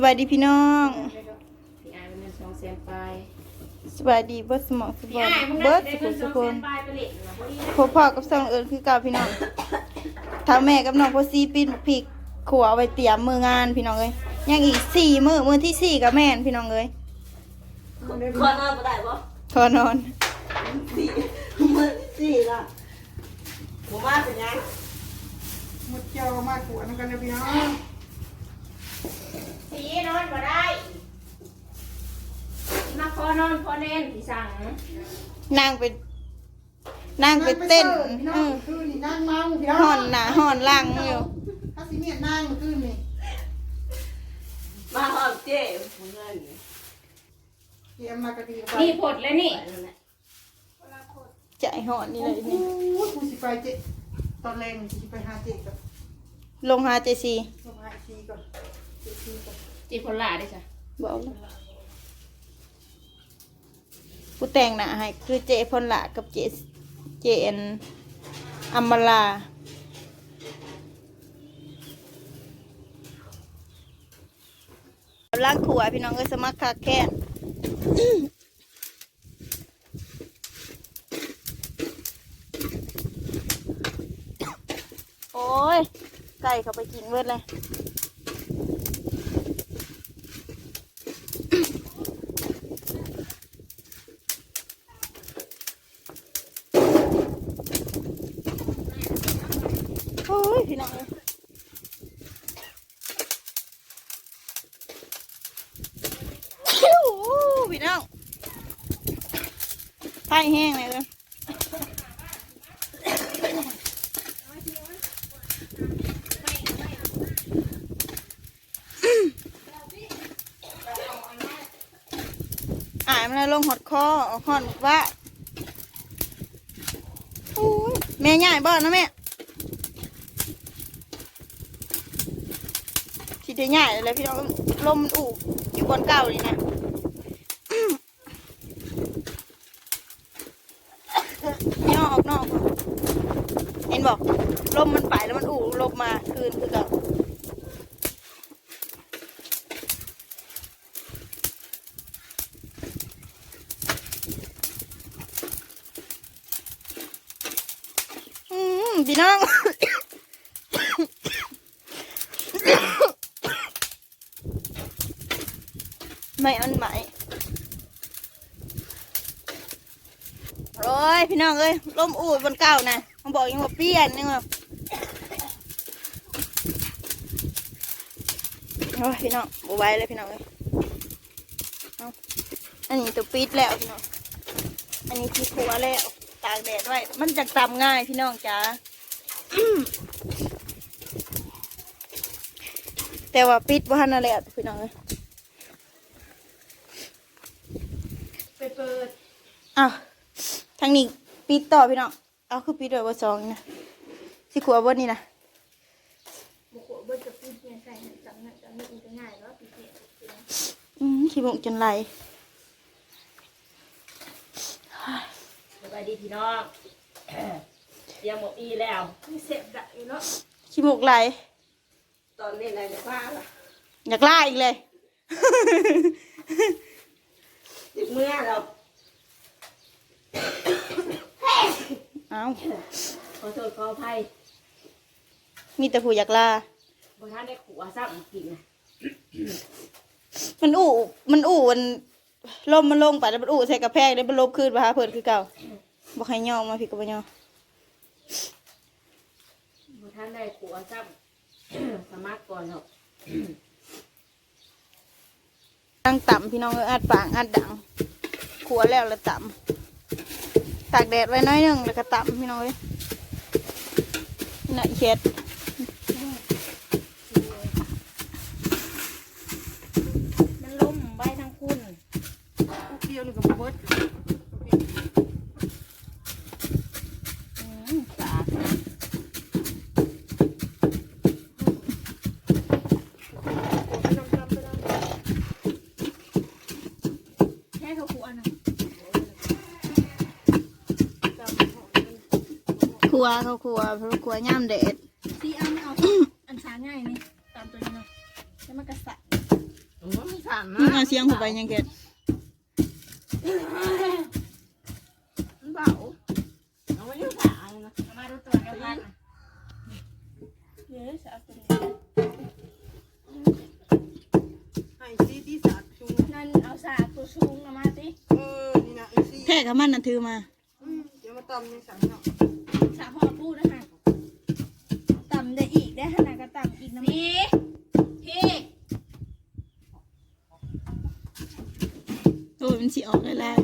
สวัสดีพี่น้อง พี่อายเป็นเงินสองแสนปลายสวัสดีเบิร์ดสมองสบพี่ออายมึงเบิได้ร์ดได้สุเงิขุนมสสุองขแสนปลายไปเลยนะพอดีพ่อพ่อกับสองเอิญคือเก่าพี่น้องท้าแม่กับน้องพ่อซีปีนพริกขัวเอาไว้เตรียมมืองานพี่น้องเอ้ยยังอีกสี่มือมือที่สี่กับแม่นพี่น้องเอ้ยขอนอนบ่ได้บ่ขอนอนสี่มือสี่ละผมว่าเป็นยังหมดเจียวมาขวดกันเลยพี่น้อง พี่นอนมาได้มาขอนอนขอเน้นพี่สั่งนั่งไปนั่งไปเต้นพี่น้เอองอคือนี่นั่งเมาพี่น้องห่อนหนาห่อนหลังอยู่ถ้าสิเมียนั่งคือนี่มาหอมเจ๊เงินเตรียมมากระดีไปนี่ผดแล้วนี่ใจห่อนนี่เลยโอ้นี่โหกูสิไปเจ๊ตอนแรงสิไปหาเจ๊ก่อนลงหาเจซีลงหาซีก่อนเจ๊ซีก่อน จีคนหลาได้จ้ะบอกแล้วกูแต่งหน้าให้คือเจพลละกับเจเจเอ็นอัมมาลาล้างขวพี่น้องเอ้ยสมัครคาแค่โอ้ย ไก่เขาไปกินเวิร์ดเลย โอ้ย พี่น้องเอ้ยโอ้โหพี่น้อง ไฟแห้งเลยเลยอ่ายมันเลยลงหดคอเอาหอนว่าแม่ใหญ่บ่นะแม่สิได้ง่ายเลยพี่น้องลมมันอู่อยู่บนเก่านี่นะ ย่อออกนอกก่อนเห็น บอกลมมันไปแล้วมันอู่ลมมาคืนคือก่าอืมพี่น้องไม่อันใหม่โอ้ยพี่น้องเอ้ยลมอูดบนเก่านะ เขาบอกยังว่าเปลี่ยนนึงว่าโอ้ยพี่น้องบไหว้เลยพี่น้องเอ้ยเอาอันนี้ตัวปิดแล้วพี่น้อง อันนี้ที่ครัวแล้วตากแดดไว้ มันจะตำง่ายพี่น้องจ๋าแต่ว่าปิดว่านั่นแหละพี่น้องเอ้ยไปเปิดอ้าวทางนี้ปิดต่อพี่น้อง เอาคือปิดไว้บนสองนี่นะสิขัวบนนี่นะบุกเบิดกับพี่เนี่ยใส่จังเนี่ยจังนี่มันจะง่ายแล้วพี่เนี่ยอืมขี้มุกจนไหลสบายดีพี่น้องเตรียมหมดอีแล้วมีเสียบดักอยู่เนาะขี้มุกไหลตอนนี้นายจะว่าล่ะอยากล่าอีกเลยติดเมื่อเรา เอาขอโทษขออภัยมีแต่ผู้อยากล่าบ่ท่านได้ขัวซ้ำอีกทีนะมันอู่มันอู่มันลมมันลงไปแล้วมันอู่ใส่กระแพงแล้วมันลบคืนมาหาเพิ่นคือเก่าบอกให้ย่องมาพี่กับบ่ย่องบ่ท่านได้ขัวซ้ำสมัครก่อนเนาะตั้งต่ำพี่น้องเอ้ยอัดปางอัดดังขัวแล้วแล้วต่ำ ตากแดดไว้น้อยหนึ่งแล้วก็ตำพี่น้อยน่ะเห็ด วเขาครัวเพราะครัวย่ามแดดที่อันเอา อันช้าง่ายนี่ตามตัวนี้เนาะแล้วมันกระสัานมึงนะเอาเสียงเข้าไปยังแกมันเบาเอาไว้ยังขาเลยนะเอามาดูตัวเดียวกันเย้สาธุให้ซีที่สาดชุงนั่นเอาสากตัวสูงนะมาติเออนี่นะไอ้ซีแท้กับมันน่ะถือมา อืมเดี๋ยวมาตำในสังเนาะ สาพ่อพูดนะคะต่ำได้อีกได้ขนาดก็ต่ำอีกนะพี่ พี่ โอ้ยมันสิออกได้แล้ว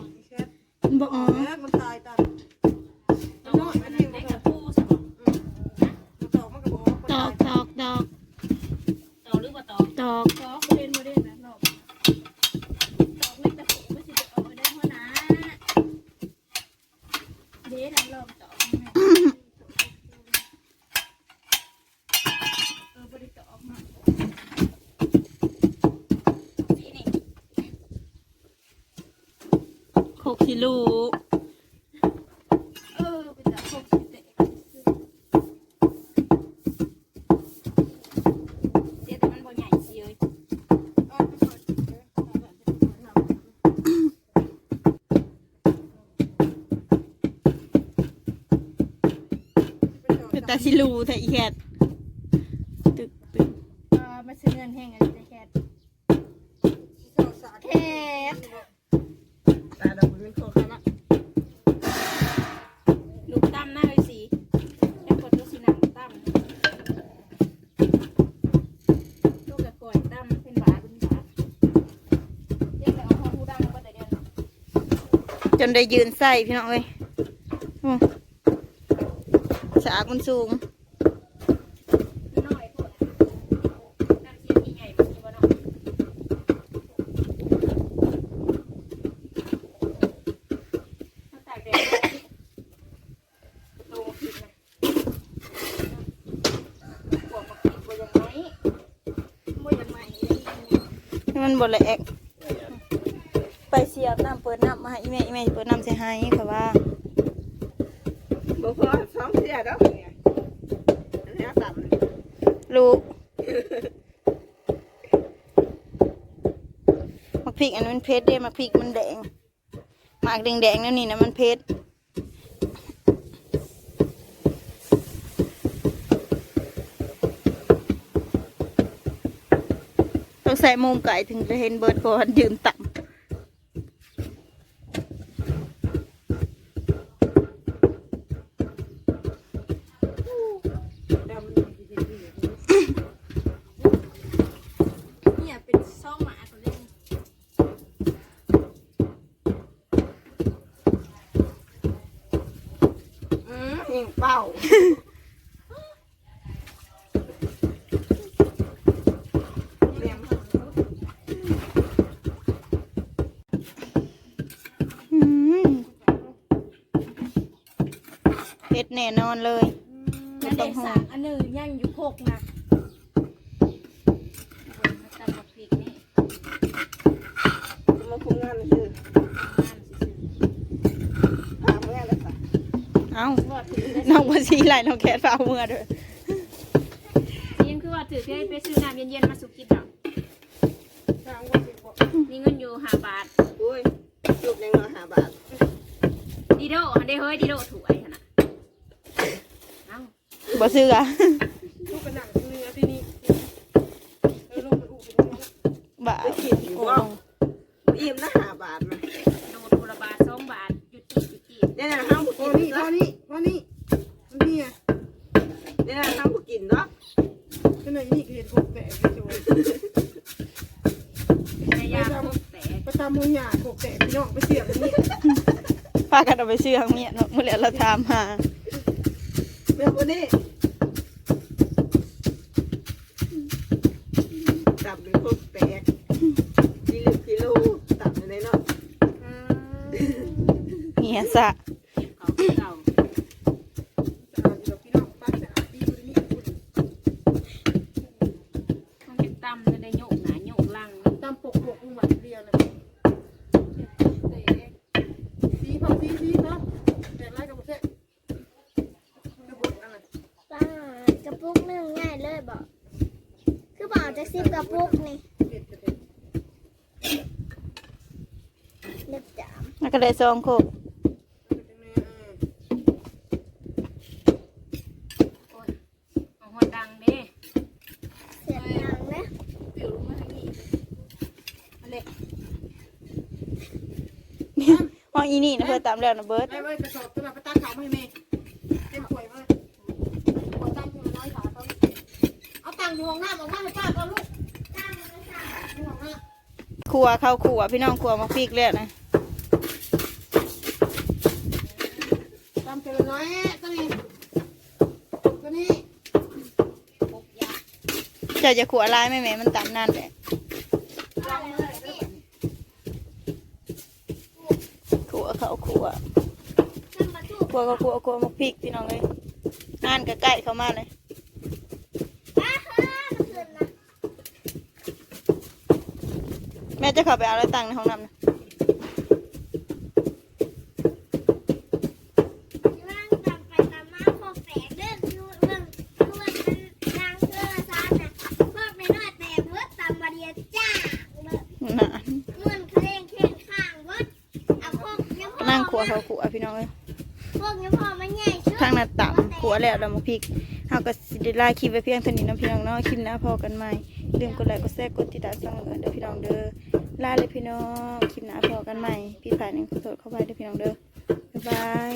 สิลูกเออเป็นตาคงสิเตะเดี๋ยวแต่มันบ่ใหญ่สิเอ้ยเอาไปก่อนเออเอาไปก่อนเอาไปเป็นก่ตาอนสิลูแต่อีแคท ได้ยืนใส่พี่น้องเอ้ยสากมันสูงน้อยพวมันมีบ่เนาะถ้าตากแดดโตขึ้นนะพวมากินบ่ยังไงบ่ยังใหม่มันบดละเอก ไปเสียบน้ำเปิดน้ำมาให้อีแม่อีแม่เปิดน้ำใส่ให้ค่ะว่าบ่พอสองเสียดอกเนี่ยอันนี้ต่ำลูกมักพริกอันนั้นมันเพชรเด้มักพริกมันแดงหมากแดงๆนั่นนี่นะมันเพชรต้องใส่มุมไก่ถึงจะเห็นเบิร์ดเพราะมันยืนต่ำ เป้าเลี้ยงอืมเพชรแน่นอนเลยนั่นเด็กสามอันหนึ่งยังอยู่หกนะตำบักพริกนี่มาคุมงานเลยคือถามแม่แล้วค่ะ เอ้าว่าถือได้น้องบัชีไหลน้องแคทฟ้าเอามือด้วยยังคือว่าถือได้ไปซื้อน้ำเย็นๆมาสุกินอะถามว่าสิบอกมีเงินอยู่ห้าบาทอุ้ยลูกยังเหลือห้าบาทดีโดอันได้เฮ้ยดีโดถูกไอ้ขนาดเอ้าบ่ซื้ออะลูกกระหนังเนื้อที่นี่เออลูกไปอู้เป็นเนื้อบ่าไปกินอยู่โอ้ว่าอิ่มนะห้าบาทนะโดนคนละบาทสองบาทจุดจีจุดจีเนี่ยนะห้ามกิ นนี่พอนี่พอนี่นี่ไงเนี่ยนะห้ามกินเนาะก็ไหนนี่เห็นกบแตกไปโชว์ในยามพวกแต่ไปตามมือหยาดกบแตกพี่น้องไปเสียบอันนี้พากันเอาไปซื้อทางเมียเนาะเมื่อแล้วเราถามหาเรื่องวันนี้ตับเป็นกบแตกกิโลกิโลตับอยู่ในเนาะเมียสะ หกนี่เล็บจามแล้วก็ได้สองโคกขอ้โหดังดิดังไหมห้องอีนี่นะเพื่อตามแล้วนะเบิร์ดไม่ไม่กระสอบตัวมาไปตั้งเขาให้แม ครัวเข้าครัวพี่น้องครัวมาพริกแล้วนะตามเจริญน้อยตัวนี้ตัวนี้เจ้าจะขัวลายไหมแม่มันตามนั่นแหละขัวเข้าขัวน้ำมาทุกขัวก็ขัวขัวมาพริกพี่น้องเลยงานก็ใกล้เข้ามาเลย อ้าฮ่ามันเกินนะ แม่จะเข้าไปเอาอะไรตังในห้องน้ำนะร่างไปตามาพอแฝงเด้อนู่นเรื่องนู่นมันนางเกลือซานน่ะพวกไม่น้อยแต่เวิร์ดตามมาเดียจ้าเลยน่ะเงินคร่งเคร่งขันเวิร์ดนั่งขัวเขาขัวพี่น้องเลยพวกยังพอมันใหญ่ชื่อทางหน้าต่ำขัวแล้วเรามาพริกเฮาก็สิได้ลาคลิปไว้เพียงเท่านี้น้องพี่น้องเนาะคลิปหน้าพอกันใหม่ ลืมกดไลค์กดแชร์กดติดตามช่องเด้อพี่น้องเด้อลาเลยพี่น้องคลิปหน้าพอกันใหม่พี่ฝ่ายหนึงขอโทษเข้าไปเด้อพี่น้องเด้อบ๊ายบาย